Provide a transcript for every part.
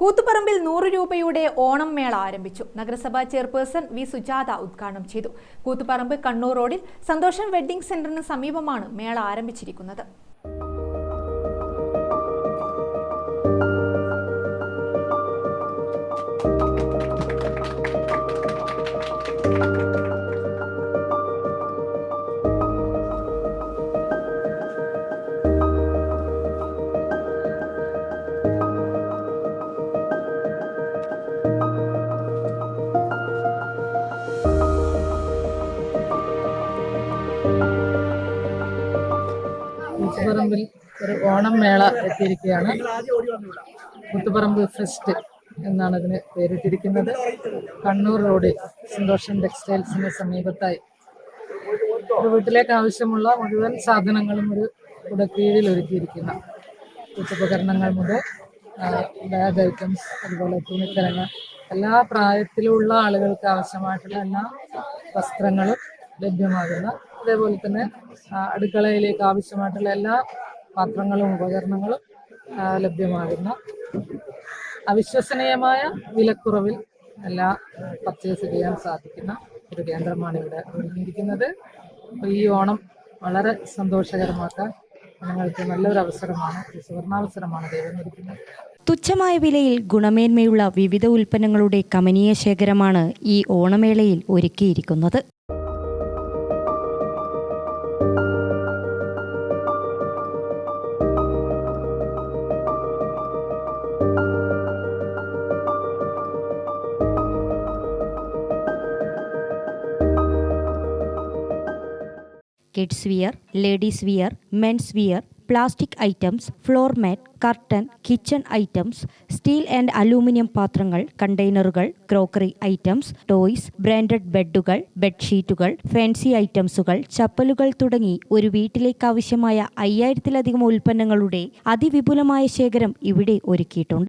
കൂത്തുപറമ്പിൽ നൂറ് രൂപയുടെ ഓണം മേള ആരംഭിച്ചു. നഗരസഭാ ചെയർപേഴ്സൺ വി. സുജാത ഉദ്ഘാടനം ചെയ്തു. കൂത്തുപറമ്പ് കണ്ണൂർ റോഡിൽ സന്തോഷം വെഡ്ഡിംഗ് സെന്ററിന് സമീപമാണ് മേള ആരംഭിച്ചിരിക്കുന്നത്. കൂത്തുപറമ്പിൽ ഒരു ഓണം മേള എത്തിയിരിക്കുകയാണ്. കൂത്തുപറമ്പ് ഫെസ്റ്റ് എന്നാണ് ഇതിന് പേരിട്ടിരിക്കുന്നത്. കണ്ണൂർ റോഡിൽ സന്തോഷം ടെക്സ്റ്റൈൽസിന് സമീപത്തായി. ഒരു വീട്ടിലേക്ക് ആവശ്യമുള്ള മുഴുവൻ സാധനങ്ങളും ഒരു കുടക്കീഴിൽ ഒരുക്കിയിരിക്കുന്ന കൂത്തുപകരണങ്ങൾ മുതൽ ബാഗ് ഐറ്റംസ് അതുപോലെ തുണിത്തരങ്ങൾ എല്ലാ പ്രായത്തിലുള്ള ആളുകൾക്ക് ആവശ്യമായിട്ടുള്ള എല്ലാ വസ്ത്രങ്ങളും ലഭ്യമാകുന്ന അതേപോലെ തന്നെ അടുക്കളയിലേക്ക് ആവശ്യമായിട്ടുള്ള എല്ലാ പാത്രങ്ങളും ഉപകരണങ്ങളും ലഭ്യമാകുന്ന അവിശ്വസനീയമായ വിലക്കുറവിൽ എല്ലാ പർച്ചേസ് ചെയ്യാൻ സാധിക്കുന്ന ഒരു കേന്ദ്രമാണ് ഇവിടെ ഒരുങ്ങിയിരിക്കുന്നത്. ഈ ഓണം വളരെ സന്തോഷകരമാക്കാൻ ഞങ്ങൾക്ക് നല്ലൊരു അവസരമാണ് സുവർണാവസരമാണ് ദൈവം ഒരുക്കുന്നത്. തുച്ഛമായ വിലയിൽ ഗുണമേന്മയുള്ള വിവിധ ഉൽപ്പന്നങ്ങളുടെ കമനീയ ശേഖരമാണ് ഈ ഓണമേളയിൽ ഒരുക്കിയിരിക്കുന്നത്. Kids wear ladies wear men's wear plastic items floor mat curtain kitchen items steel and aluminium പാത്രങ്ങൾ കണ്ടെയ്നറുകൾ ക്രോക്കറി ഐറ്റംസ് ടോയ്സ് ബ്രാൻഡഡ് ബെഡുകൾ ബെഡ്ഷീറ്റുകൾ ഫാൻസി ഐറ്റംസുകൾ ചപ്പലുകൾ തുടങ്ങി ഒരു വീട്ടിലേക്ക് ആവശ്യമായ അയ്യായിരത്തിലധികം ഉൽപ്പന്നങ്ങളുടെ അതിവിപുലമായ ശേഖരം ഇവിടെ ഒരുക്കിയിട്ടുണ്ട്.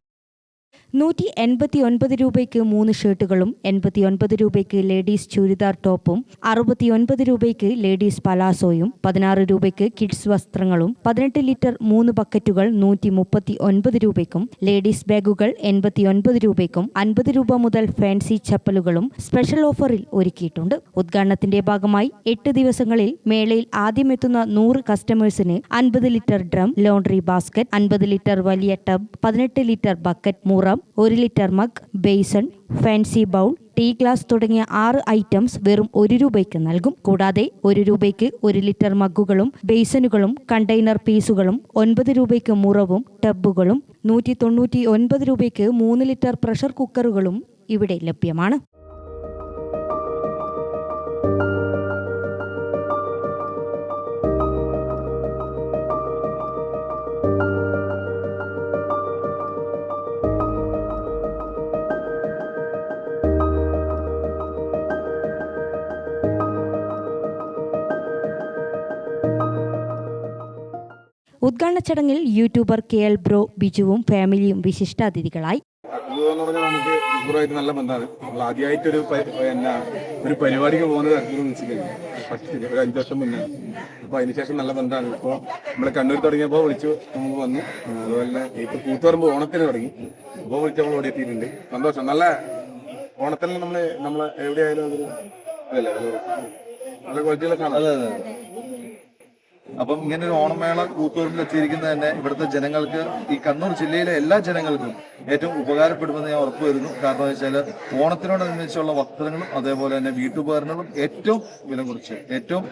നൂറ്റി എൺപത്തി ഒൻപത് രൂപയ്ക്ക് മൂന്ന് ഷർട്ടുകളും എൺപത്തി ഒൻപത് രൂപയ്ക്ക് ലേഡീസ് ചുരിദാർ ടോപ്പും അറുപത്തി ഒൻപത് രൂപയ്ക്ക് ലേഡീസ് പലാസോയും പതിനാറ് രൂപയ്ക്ക് കിഡ്സ് വസ്ത്രങ്ങളും പതിനെട്ട് ലിറ്റർ മൂന്ന് ബക്കറ്റുകൾ നൂറ്റി മുപ്പത്തി ഒൻപത് രൂപയ്ക്കും ലേഡീസ് ബാഗുകൾ എൺപത്തി ഒൻപത് രൂപയ്ക്കും അൻപത് രൂപ മുതൽ ഫാൻസി ചപ്പലുകളും സ്പെഷ്യൽ ഓഫറിൽ ഒരുക്കിയിട്ടുണ്ട്. ഉദ്ഘാടനത്തിന്റെ ഭാഗമായി എട്ട് ദിവസങ്ങളിൽ മേളയിൽ ആദ്യമെത്തുന്ന നൂറ് കസ്റ്റമേഴ്സിന് അൻപത് ലിറ്റർ ഡ്രം ലോണ്ടറി ബാസ്ക്കറ്റ് അൻപത് ലിറ്റർ വലിയ ടബ് പതിനെട്ട് ലിറ്റർ ബക്കറ്റ് മൂറം ഒരു litre mug basin fancy bowl tea glass തുടങ്ങിയ ആറ് ഐറ്റംസ് വെറും ഒരു രൂപയ്ക്ക് നൽകും. കൂടാതെ ഒരു രൂപയ്ക്ക് ഒരു ലിറ്റർ മഗ്ഗുകളും ബേസനുകളും കണ്ടെയ്നർ പീസുകളും ഒൻപത് രൂപയ്ക്ക് മുറവും ടബുകളും നൂറ്റി തൊണ്ണൂറ്റി ഒൻപത് രൂപയ്ക്ക് മൂന്ന് ലിറ്റർ പ്രഷർ കുക്കറുകളും ഇവിടെ ലഭ്യമാണ്. ഉദ്ഘാടന ചടങ്ങിൽ യൂട്യൂബർ കെ എൽ ബ്രോ ബിജുവും ഫാമിലിയും വിശിഷ്ടാതിഥികളായി. എന്ന് പറഞ്ഞാൽ നമുക്ക് ഇവരുമായിട്ട് നല്ല ബന്ധമാണ്. നമ്മൾ ആദ്യമായിട്ടൊരു എന്നാ ഒരു പരിപാടിക്ക് പോകുന്നത് വിളിച്ചിട്ടുണ്ട് ഫസ്റ്റ് ഒരു അഞ്ച് വർഷം മുന്നേ. അപ്പൊ അതിനുശേഷം നല്ല ബന്ധമാണ്. ഇപ്പോൾ നമ്മൾ കണ്ണൂർ തുടങ്ങിയപ്പോൾ വിളിച്ചു. നമുക്ക് വന്നു. അതുപോലെ തന്നെ ഇപ്പൊ കൂത്തുപറമ്പ് ഓണത്തിന് തുടങ്ങി. അപ്പോൾ നമ്മൾ ഇവിടെ എത്തിയിട്ടുണ്ട്. സന്തോഷം. നല്ല ഓണത്തിന് നമ്മൾ നമ്മൾ എവിടെയായാലും അതൊരു അതല്ലേ നല്ല ക്വാളിറ്റിയുള്ള കാണാം അപ്പം ഇങ്ങനെ ഒരു ഓണമേള കൂത്തൂരിൽ എത്തിയിരിക്കുന്നത് തന്നെ ഇവിടുത്തെ ജനങ്ങൾക്ക് ഈ കണ്ണൂർ ജില്ലയിലെ എല്ലാ ജനങ്ങൾക്കും ഏറ്റവും ഉപകാരപ്പെടുമെന്ന് ഞാൻ ഉറപ്പുവരുന്നു. കാരണം എന്ന് വെച്ചാൽ ഓണത്തിനോടനുബന്ധിച്ചുള്ള വസ്ത്രങ്ങളും അതേപോലെ തന്നെ വീട്ടുപകരണങ്ങളും ഏറ്റവും വില കുറച്ച്. ഏറ്റവും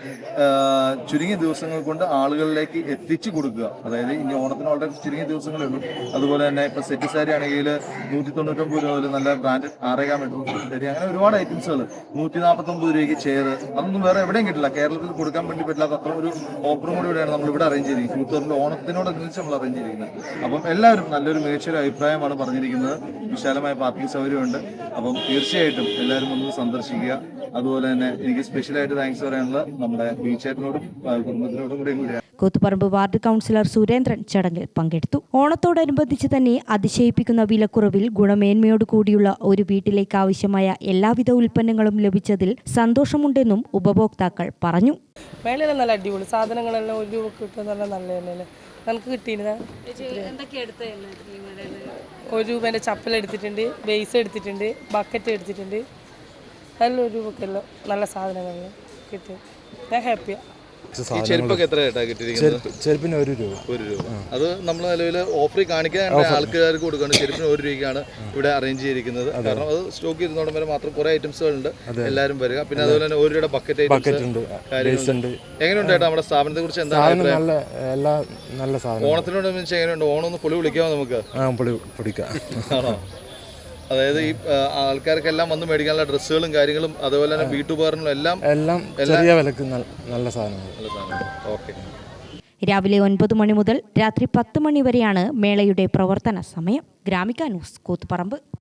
ചുരുങ്ങിയ ദിവസങ്ങൾ കൊണ്ട് ആളുകളിലേക്ക് എത്തിച്ചു കൊടുക്കുക. അതായത് ഇനി ഓണത്തിന് വളരെ ചുരുങ്ങിയ ദിവസങ്ങളേ ഉള്ളൂ. അതുപോലെ തന്നെ ഇപ്പൊ സെറ്റ് സാരി ആണെങ്കിൽ നൂറ്റി തൊണ്ണൂറ്റൊമ്പത് രൂപ മുതൽ നല്ല ബ്രാൻഡ് ആറേകാൻ പറ്റും അങ്ങനെ ഒരുപാട് ഐറ്റംസുകൾ നൂറ്റി നാൽപ്പത്തൊമ്പത് രൂപയ്ക്ക് ചെയർ അതൊന്നും വേറെ എവിടെയും കിട്ടില്ല. കേരളത്തിൽ കൊടുക്കാൻ വേണ്ടി പറ്റില്ലാത്ത അത്ര ഒരു ഓഫറും ഇവിടെയാണ് നമ്മൾ ഇവിടെ അറേഞ്ച് ചെയ്തിരിക്കുന്നത്. കൂത്തുപറമ്പിൽ ഓണത്തിനോടനുബന്ധിച്ച് നമ്മൾ അറേഞ്ച് ചെയ്തിരിക്കുന്നത്. അപ്പം എല്ലാവരും നല്ലൊരു മികച്ചൊരു അഭിപ്രായമാണ് പറഞ്ഞിരിക്കുന്നത്. വിശാലമായ പാർക്കിംഗ് സൗകര്യമുണ്ട്. അപ്പം തീർച്ചയായിട്ടും എല്ലാവരും ഒന്ന് സന്ദർശിക്കുക. അതുപോലെ തന്നെ എനിക്ക് സ്പെഷ്യലായിട്ട് താങ്ക്സ് പറയാനുള്ള നമ്മുടെ ബീച്ചേട്ടനോടും കുടുംബത്തിനോടും കൂടെയും കൂടിയാണ്. കൂത്തുപറമ്പ് വാർഡ് കൗൺസിലർ സുരേന്ദ്രൻ ചടങ്ങിൽ പങ്കെടുത്തു. ഓണത്തോടനുബന്ധിച്ച് തന്നെ അതിശയിപ്പിക്കുന്ന വിലക്കുറവിൽ ഗുണമേന്മയോട് കൂടിയുള്ള ഒരു വീട്ടിലേക്ക് ആവശ്യമായ എല്ലാവിധ ഉൽപ്പന്നങ്ങളും ലഭിച്ചതിൽ സന്തോഷമുണ്ടെന്നും ഉപഭോക്താക്കൾ പറഞ്ഞു. മേളയെല്ലാം നല്ല അടിപൊളി. സാധനങ്ങളെല്ലാം ഒരു കിട്ടുന്ന നല്ല തന്നെയല്ലേ നമുക്ക് കിട്ടിയിരുന്ന? ഒരു ചപ്പൽ എടുത്തിട്ടുണ്ട് ബേസ് എടുത്തിട്ടുണ്ട് ബക്കറ്റ് എടുത്തിട്ടുണ്ട്. എല്ലാം ഒരു രൂപക്കെല്ലാം നല്ല സാധനങ്ങൾ കിട്ടി. ഞാൻ ഹാപ്പിയാണ് ഈ ചെരുപ്പൊക്കെ എത്ര ഏട്ടാ കിട്ടിയിരിക്കുന്നത്? ചെരുപ്പിന് ഒരു രൂപ. ഒരു രൂപ. അത് നമ്മൾ നിലവിൽ ഓഫറിൽ കാണിക്കാൻ ആൾക്കാർക്ക് കൊടുക്കുകയാണ് ചെരുപ്പിന് ഒരു രൂപയ്ക്കാണ് ഇവിടെ അറേഞ്ച് ചെയ്തിരിക്കുന്നത്. കാരണം അത് സ്റ്റോക്ക് ഇരുന്നോടം വരെ മാത്രം കുറെ ഐറ്റംസുകളുണ്ട് എല്ലാവരും വരിക. പിന്നെ അതുപോലെ തന്നെ ഒരു രൂപയുടെ ബക്കറ്റ് ഐറ്റംസ് ഉണ്ട്. ബേസ് ഉണ്ട്. എങ്ങനെയുണ്ട് ഏട്ടാ നമ്മുടെ സ്ഥാപനത്തെ കുറിച്ച് അഭിപ്രായം? നല്ല എല്ലാ നല്ല സാധനം ഓണത്തിനോടനുബന്ധിച്ച് എങ്ങനെയുണ്ട്? ഓണം ഒന്ന് പൊളി വിളിക്കാമോ നമുക്ക്? ആ പിടിക്കാം പൊടിക്കാം ആണോ? അതായത് ഈ ആൾക്കാർക്കെല്ലാം വന്ന് മേടിക്കാനുള്ള ഡ്രസ്സുകളും കാര്യങ്ങളും അതുപോലെ തന്നെ വീട്ടുപകരണങ്ങളും എല്ലാം എല്ലാം ചെറിയ വിലക്ക് നല്ല- നല്ല സാധനങ്ങൾ. നല്ല ഓക്കെ. രാവിലെ ഒൻപത് മണി മുതൽ രാത്രി പത്ത് മണി വരെയാണ് മേളയുടെ പ്രവർത്തന സമയം. ഗ്രാമിക ന്യൂസ് കൂത്തുപറമ്പ്.